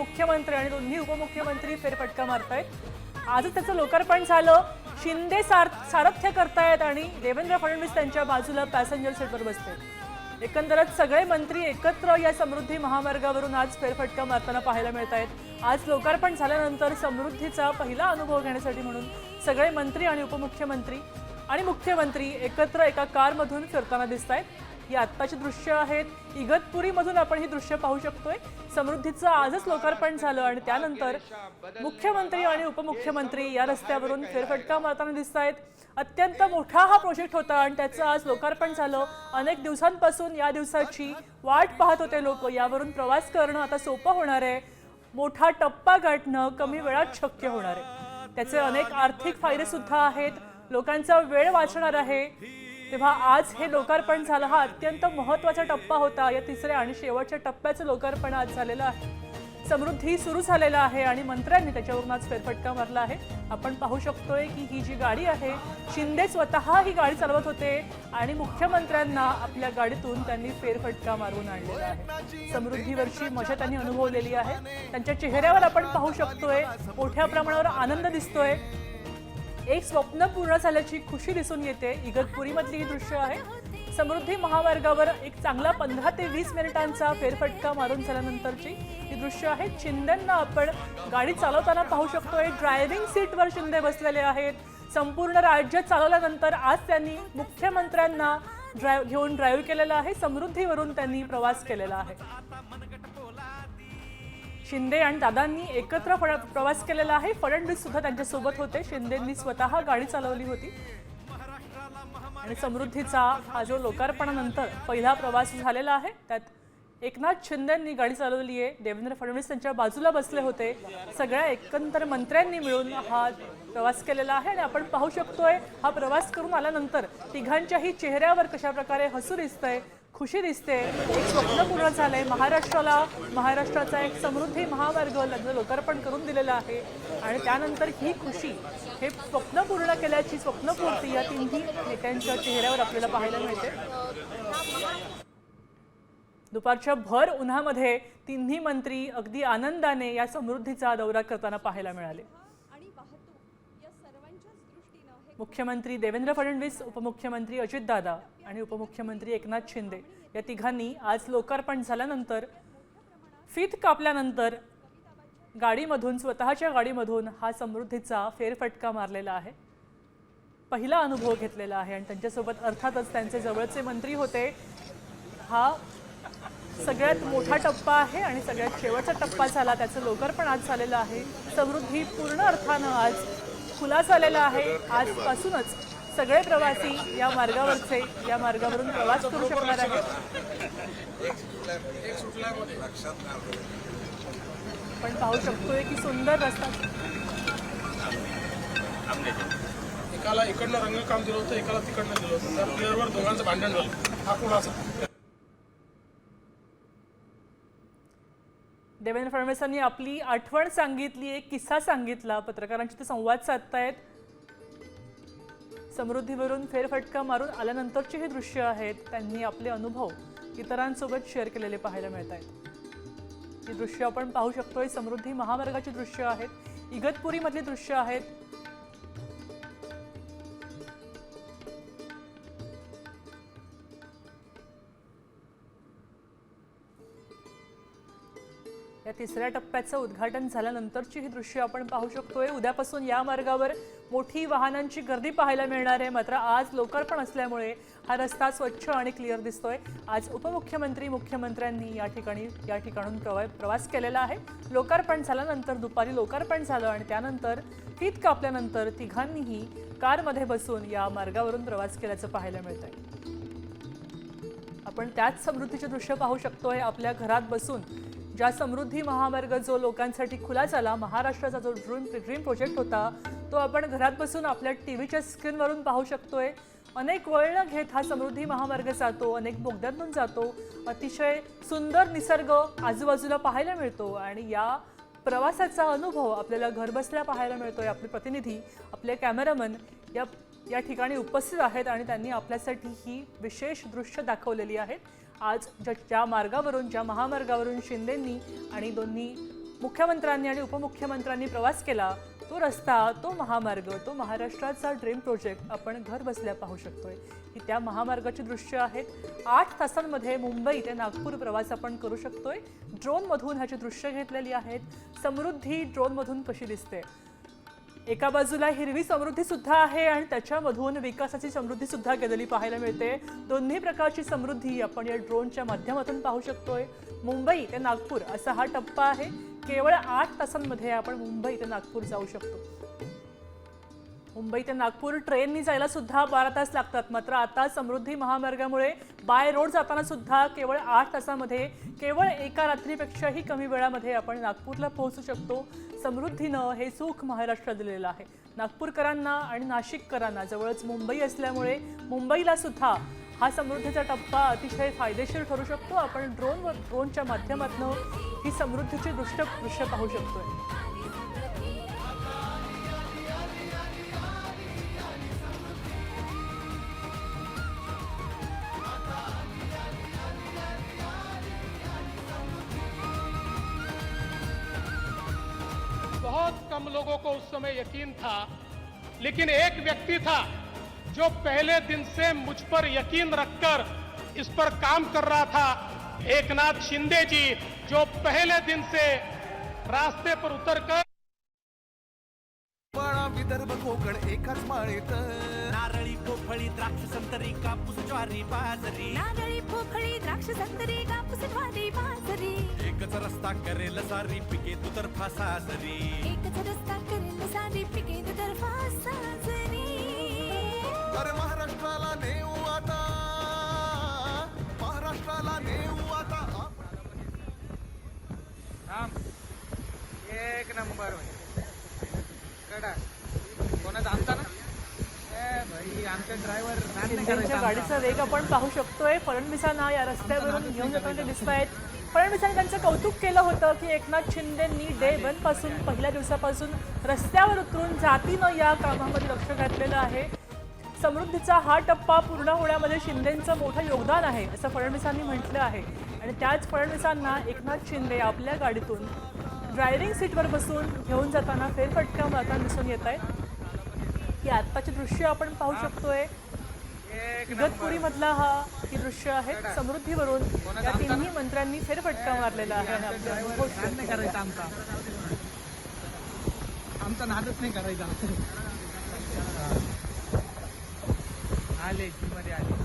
मुख्यमंत्री आणि दोन्ही उपमुख्यमंत्री फेरफटका मारतायत. आजच त्याचं लोकार्पण झालं. शिंदे सार सारथ्य करतायत आणि देवेंद्र फडणवीस त्यांच्या बाजूला पॅसेंजर सीटवर बसते एकंदरच सगळे मंत्री एकत्र या समृद्धी महामार्गावरून आज फेरफटका मारताना पाहायला मिळत आहेत आज लोकार्पण झाल्यानंतर समृद्धीचा पहिला अनुभव घेण्यासाठी म्हणून सगळे मंत्री आणि उपमुख्यमंत्री आणि मुख्यमंत्री एकत्र एका कारमधून फिरताना दिसत आहेत ही आत्ताची दृश्य आहेत. इगतपुरीमधून आपण ही दृश्य पाहू शकतोय. समृद्धीचं आजच लोकार्पण झालं आणि त्यानंतर मुख्यमंत्री आणि उपमुख्यमंत्री या रस्त्यावरून फेरफटका मारताना दिसत आहेत अत्यंत मोठा हा प्रोजेक्ट होता आणि त्याचं आज लोकार्पण झालं. अनेक दिवसांपासून या दिवसाची वाट पाहत होते लोक. यावरून प्रवास करणं आता सोपं होणार आहे. मोठा टप्पा गाठणं कमी वेळात शक्य होणार आहे. त्याचे अनेक आर्थिक फायदे सुद्धा आहेत. लोकांचा वेळ वाचणार आहे. तेव्हा आज हे लोकार्पण झालं. हा अत्यंत महत्त्वाचा टप्पा होता. या तिसऱ्या आणि शेवटच्या टप्प्याचं लोकार्पण आज झालेलं आहे. समृद्धी सुरू झालेला आहे आणि मंत्र्यांनी त्याच्यावरून आज फेरफटका मारला आहे. आपण पाहू शकतोय की ही जी गाडी आहे शिंदे स्वतः ही गाडी चालवत होते आणि मुख्यमंत्र्यांना आपल्या गाडीतून त्यांनी फेरफटका मारून आणलेला आहे. समृद्धीवरची मजा त्यांनी अनुभवलेली आहे. त्यांच्या चेहऱ्यावर आपण पाहू शकतोय मोठ्या प्रमाणावर आनंद दिसतोय. एक स्वप्न पूर्ण झाल्याची खुशी दिसून येते. इगतपुरीमधली ही दृश्य आहे. समृद्धी महामार्गावर एक चांगला पंधरा ते वीस मिनिटांचा फेरफटका मारून झाल्यानंतरची ही दृश्य आहे. शिंदेंना आपण गाडी चालवताना पाहू शकतोय. ड्रायव्हिंग सीटवर शिंदे बसलेले आहेत. संपूर्ण राज्य चालवल्यानंतर आज त्यांनी मुख्यमंत्र्यांना ड्राय घेऊन ड्राईव्ह केलेला आहे. समृद्धीवरून त्यांनी प्रवास केलेला आहे. शिंदे आणि दादांनी एकत्र फड- प्रवास केलेला आहे. फडणवीस सुद्धा त्यांच्यासोबत होते. शिंदेंनी स्वतः गाडी चालवली होती. आणि समृद्धीचा हा जो लोकार्पणानंतर पहिला प्रवास झालेला आहे त्यात एकनाथ शिंदेंनी गाडी चालवली आहे. देवेंद्र फडणवीस त्यांच्या बाजूला बसले होते. सगळ्या एकंदर मंत्र्यांनी मिळून हा प्रवास केलेला आहे आणि आपण पाहू शकतोय हा प्रवास करून आल्यानंतर तिघांच्याही चेहऱ्यावर कशा प्रकारे हसू दिसतंय खुशी दिसते. एक स्वप्न पूर्ण झालंय. महाराष्ट्राला महाराष्ट्राचा एक समृद्धी महामार्ग लग्न लोकार्पण करून दिलेला आहे. आणि त्यानंतर ही खुशी हे स्वप्न पूर्ण केल्याची स्वप्नपूर्ती या तिन्ही नेत्यांच्या चेहऱ्यावर आपल्याला पाहायला मिळते. दुपारच्या भर उन्हामध्ये तिन्ही मंत्री अगदी आनंदाने या समृद्धीचा दौरा करताना पाहायला मिळाले. मुख्यमंत्री देवेंद्र फडणवीस उपमुख्यमंत्री अजितदादा आणि उपमुख्यमंत्री एकनाथ शिंदे या तिघांनी आज लोकार्पण झाल्यानंतर फीत कापल्यानंतर गाडीमधून स्वतःच्या गाडीमधून हा समृद्धीचा फेरफटका मारलेला आहे. पहिला अनुभव घेतलेला आहे आणि त्यांच्यासोबत अर्थातच त्यांचे जवळचे मंत्री होते. हा सगळ्यात मोठा टप्पा आहे आणि सगळ्यात शेवटचा टप्पा झाला. त्याचं लोकार्पण आज झालेलं आहे. समृद्धी पूर्ण अर्थानं आज खुला झालेला आहे. आजपासूनच सगळे प्रवासी या मार्गावरचे या मार्गावरून प्रवास करू शकणार आहेत. आपण पाहू शकतोय की सुंदर रस्ता. एकाला इकडनं रंगकाम दिलं होतं एकाला तिकडनं दिलं होतं. त्या प्लेअरवर दोघांचं भांडण झालं. हा कोणाचा देवेंद्र फडणवीसांनी आपली आठवण सांगितली एक किस्सा सांगितला. पत्रकारांशी ते संवाद साधतायत. समृद्धीवरून फेरफटका मारून आल्यानंतरचे हे दृश्य आहेत. त्यांनी आपले अनुभव इतरांसोबत शेअर केलेले पाहायला मिळत आहेत ही दृश्य आपण पाहू शकतोय. समृद्धी महामार्गाची दृश्य आहेत. इगतपुरीमधली दृश्य आहेत. या तिसऱ्या टप्प्याचं उद्घाटन झाल्यानंतरची ही दृश्य आपण पाहू शकतोय. उद्यापासून या मार्गावर मोठी वाहनांची गर्दी पाहायला मिळणार आहे. मात्र आज लोकार्पण असल्यामुळे हा रस्ता स्वच्छ आणि क्लिअर दिसतोय. आज उपमुख्यमंत्री मुख्यमंत्र्यांनी या ठिकाणी या ठिकाणून प्रवा प्रवास केलेला आहे. लोकार्पण झाल्यानंतर दुपारी लोकार्पण झालं आणि त्यानंतर फीत कापल्यानंतर तिघांनीही कारमध्ये बसून या मार्गावरून प्रवास केल्याचं पाहायला मिळत आहे आपण त्याच समृद्धीचे दृश्य पाहू शकतोय. आपल्या घरात बसून ज्या समृद्धी महामार्ग जो लोकांसाठी खुला झाला महाराष्ट्राचा जो ड्रीम ड्रीम प्रोजेक्ट होता तो आपण घरात बसून आपल्या टी व्हीच्या स्क्रीनवरून पाहू शकतोय. अनेक वळणं घेत हा समृद्धी महामार्ग जातो अनेक बोगद्यांतून जातो. अतिशय सुंदर निसर्ग आजूबाजूला पाहायला मिळतो आणि या प्रवासाचा अनुभव आपल्याला घरबसल्या पाहायला मिळतोय. आपले प्रतिनिधी आपले कॅमेरामन या या ठिकाणी उपस्थित आहेत आणि त्यांनी आपल्यासाठी ही विशेष दृश्य दाखवलेली आहेत. आज ज्या ज्या मार्गावरून ज्या महामार्गावरून शिंदेंनी आणि दोन्ही मुख्यमंत्र्यांनी आणि उपमुख्यमंत्र्यांनी प्रवास केला तो रस्ता तो महामार्ग तो महाराष्ट्राचा ड्रीम प्रोजेक्ट आपण घर बसल्या पाहू शकतोय. ही त्या महामार्गाची दृश्य आहेत. आठ तासांमध्ये मुंबई ते नागपूर प्रवास आपण करू शकतोय. ड्रोनमधून ह्याची दृश्य घेतलेली आहेत. समृद्धी ड्रोनमधून कशी दिसते? एका बाजूला हिरवी समृद्धी सुद्धा आहे आणि त्याच्यामधून विकासाची समृद्धी सुद्धा गेलेली पाहायला मिळते. दोन्ही प्रकारची समृद्धी आपण या ड्रोनच्या माध्यमातून पाहू शकतोय. मुंबई ते नागपूर असा हा टप्पा आहे. केवळ आठ तासांमध्ये आपण मुंबई ते नागपूर जाऊ शकतो. मुंबई ते नागपूर ट्रेननी जायला सुद्धा बारा तास लागतात. मात्र आता समृद्धी महामार्गामुळे बाय रोड जाताना सुद्धा केवळ आठ तासामध्ये केवळ एका रात्रीपेक्षाही कमी वेळामध्ये आपण नागपूरला पोहोचू शकतो. समृद्धीनं हे सुख महाराष्ट्रात दिलेलं आहे. नागपूरकरांना आणि नाशिककरांना जवळच मुंबई असल्यामुळे मुंबईला सुद्धा हा समृद्धीचा टप्पा अतिशय फायदेशीर ठरू शकतो. आपण ड्रोन ड्रोनच्या माध्यमातून ही समृद्धीची दृश्य दृश्य पाहू शकतोय. कम लोगों को उस समय यकीन था लेकिन एक व्यक्ति था जो पहले दिन से मुझ पर यकीन रखकर इस पर काम कर रहा था एक नाथ शिंदे जी जो पहले दिन से रास्ते पर उतरकर विदर्भ कोकण एकाच माळेत नारळी पोफळी द्राक्ष संतरी कापूस ज्वारी बाजरी. नारळी पोफळी द्राक्ष संत्री कापूस ज्वारी. रस्ता करेल सारी पिके दुतर्फा सासरी एकच रस्ता करेल सारी पिके दुतर्फा साजरी अरे महाराष्ट्राला नेऊ आता. महाराष्ट्राला नेऊ आता. एक नंबर कडा कोणाचा आमचा ना? ए भाई आमचा ड्रायव्हर शिंदेच्या गाडीचा वेग आपण पाहू शकतोय. फडणवीसांना या रस्त्यावरून घेऊन जाताना ते दिसत आहेत फडणवीसांनी त्यांचं कौतुक केलं होतं की एकनाथ शिंदेंनी डे वनपासून पहिल्या दिवसापासून रस्त्यावर उतरून जातीनं या कामामध्ये लक्ष घातलेलं आहे. समृद्धीचा हा टप्पा पूर्ण होण्यामध्ये शिंदेचं मोठं योगदान आहे असं फडणवीसांनी म्हटलं आहे. आणि त्याच फडणवीसांना एकनाथ शिंदे आपल्या गाडीतून ड्रायव्हिंग सीटवर बसून घेऊन जाताना फेरफटका मारताना दिसून येत आहेत. ही आत्ताची दृश्य आपण पाहू शकतोय. इगतपुरी मधला हा ही दृश्य आहे समृद्धीवरून या तिन्ही मंत्र्यांनी फेरफटका मारलेला आहे. करायचा आमचा आमचा नादच नाही करायचा. आले मध्ये आले.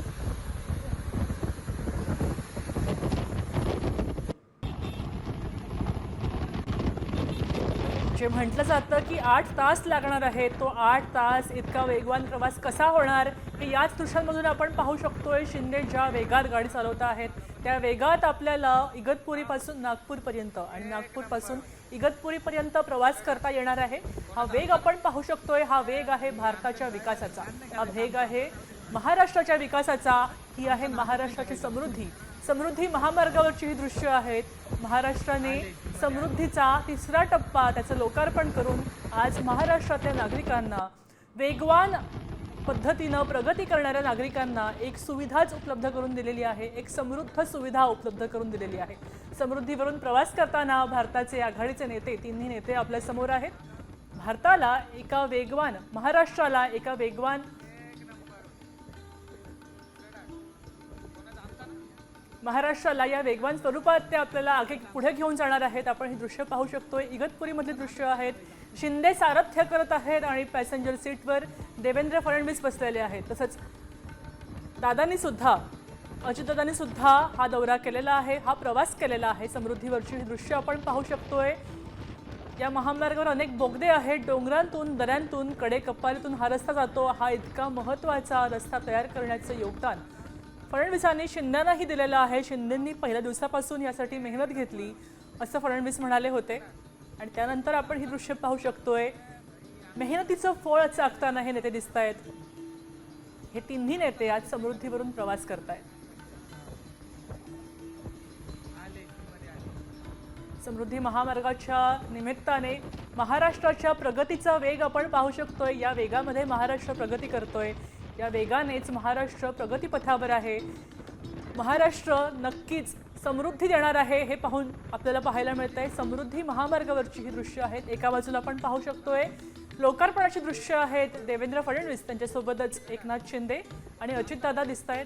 जे म्हटलं जातं की आठ तास लागणार आहे तो आठ तास इतका वेगवान प्रवास कसा होणार हे याच दृश्यांमधून आपण पाहू शकतोय. शिंदे ज्या वेगात गाडी चालवत आहेत त्या वेगात आपल्याला इगतपुरीपासून नागपूरपर्यंत आणि नागपूरपासून इगतपुरीपर्यंत प्रवास करता येणार आहे. हा वेग आपण पाहू शकतोय. हा वेग आहे भारताच्या विकासाचा. हा वेग आहे महाराष्ट्राच्या विकासाचा. ही आहे महाराष्ट्राची समृद्धी. समृद्धी महामार्गावरची ही दृश्य आहेत. महाराष्ट्राने समृद्धीचा तिसरा टप्पा त्याचं लोकार्पण करून आज महाराष्ट्रातल्या नागरिकांना वेगवान पद्धतीनं प्रगती करणाऱ्या नागरिकांना एक सुविधाच उपलब्ध करून दिलेली आहे एक समृद्ध सुविधा उपलब्ध करून दिलेली आहे. समृद्धीवरून प्रवास करताना भारताचे आघाडीचे नेते तिन्ही नेते आपल्यासमोर आहेत. भारताला एका वेगवान महाराष्ट्राला एका वेगवान महाराष्ट्राला या वेगवान स्वरूपात ते आपल्याला आगे पुढे घेऊन जाणार आहेत. आपण ही दृश्य पाहू शकतोय. इगतपुरीमधली दृश्य आहेत. शिंदे सारथ्य करत आहेत आणि पॅसेंजर सीटवर देवेंद्र फडणवीस बसलेले आहेत. तसंच दादांनी सुद्धा अजितदादांनी सुद्धा हा दौरा केलेला आहे हा प्रवास केलेला आहे. समृद्धीवरची ही दृश्य आपण पाहू शकतोय. या महामार्गावर अनेक बोगदे आहेत. डोंगरांतून दऱ्यांतून कडे कपारीतून हा रस्ता जातो. हा इतका महत्त्वाचा रस्ता तयार करण्याचं योगदान फडणवीसांनी शिंद्यांनाही दिलेलं आहे. शिंदेंनी पहिल्या दिवसापासून यासाठी मेहनत घेतली असं फडणवीस म्हणाले होते. आणि त्यानंतर आपण ही दृश्य पाहू शकतोय. मेहनतीचं फळ चाकताना हे नेते दिसत आहेत हे तिन्ही नेते आज समृद्धीवरून प्रवास करतायत. समृद्धी महामार्गाच्या निमित्ताने महाराष्ट्राच्या प्रगतीचा वेग आपण पाहू शकतोय. या वेगामध्ये महाराष्ट्र प्रगती करतोय. या वेगानेच महाराष्ट्र प्रगतीपथावर आहे. महाराष्ट्र नक्कीच समृद्धी देणार आहे हे पाहून आपल्याला पाहायला मिळत आहे समृद्धी महामार्गावरची ही दृश्य आहेत. एका बाजूला आपण पाहू शकतोय लोकार्पणाची दृश्य आहेत. देवेंद्र फडणवीस त्यांच्यासोबतच एकनाथ शिंदे आणि अजितदादा दिसत आहेत